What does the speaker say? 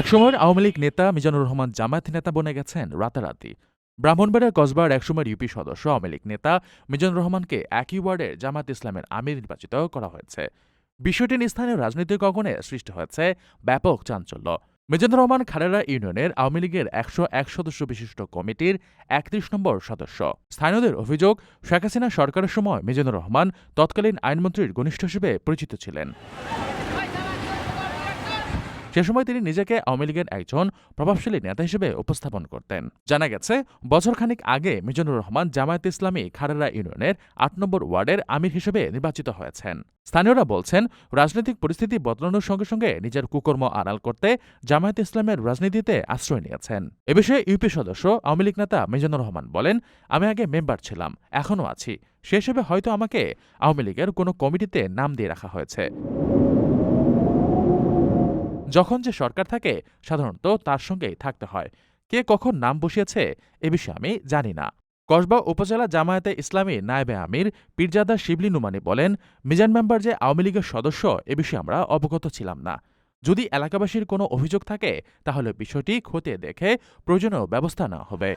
একসময়ের আওয়ামী লীগ নেতা মিজানুর রহমান জামায়াত নেতা বনে গেছেন রাতারাতি। ব্রাহ্মণবাড়িয়ার কসবার একসময়ের ইউপি সদস্য আওয়ামী লীগ নেতা মিজানুর রহমানকে একই ওয়ার্ডের জামায়াত ইসলামের আমির নির্বাচিত করা হয়েছে। বিষয়টি নিয়ে স্থানীয় রাজনৈতিক অঙ্গনে সৃষ্টি হয়েছে ব্যাপক চাঞ্চল্য। মিজানুর রহমান খালেরা ইউনিয়নের আওয়ামী লীগের একশো এক সদস্য বিশিষ্ট কমিটির একত্রিশ নম্বর সদস্য। স্থানীয়দের অভিযোগ, শেখ হাসিনা সরকারের সময় মিজানুর রহমান তৎকালীন আইনমন্ত্রীর ঘনিষ্ঠ হিসেবে পরিচিত ছিলেন। সে সময় তিনি নিজেকে আওয়ামী লীগের একজন প্রভাবশালী নেতা হিসেবে উপস্থাপন করতেন। জানা গেছে, বছরখানিক আগে মিজানুর রহমান জামায়াত ইসলামী খারেরা ইউনিয়নের আট নম্বর ওয়ার্ডের আমির হিসেবে নির্বাচিত হয়েছেন। স্থানীয়রা বলছেন, রাজনৈতিক পরিস্থিতি বদলানোর সঙ্গে সঙ্গে নিজের কুকর্ম আড়াল করতে জামায়াত ইসলামের রাজনীতিতে আশ্রয় নিয়েছেন। এ বিষয়ে ইউপি সদস্য, আওয়ামী লীগ নেতা মিজানুর রহমান বলেন, আমি আগে মেম্বার ছিলাম, এখনও আছি। সে হিসেবে হয়তো আমাকে আওয়ামী লীগের কোনো কমিটিতে নাম দিয়ে রাখা হয়েছে। যখন যে সরকার থাকে, সাধারণত তার সঙ্গেই থাকতে হয়। কে কখন নাম বসিয়েছে, এ বিষয়ে আমি জানি না। কসবা উপজেলা জামায়াতে ইসলামী নায়েবে আমির পীরজাদা শিবলি নুমানি বলেন, মিজান মেম্বার যে আওয়ামী লীগের সদস্য, এ বিষয়ে আমরা অবগত ছিলাম না। যদি এলাকাবাসীর কোনো অভিযোগ থাকে, তাহলে বিষয়টি খতিয়ে দেখে প্রয়োজনীয় ব্যবস্থা নেওয়া হবে।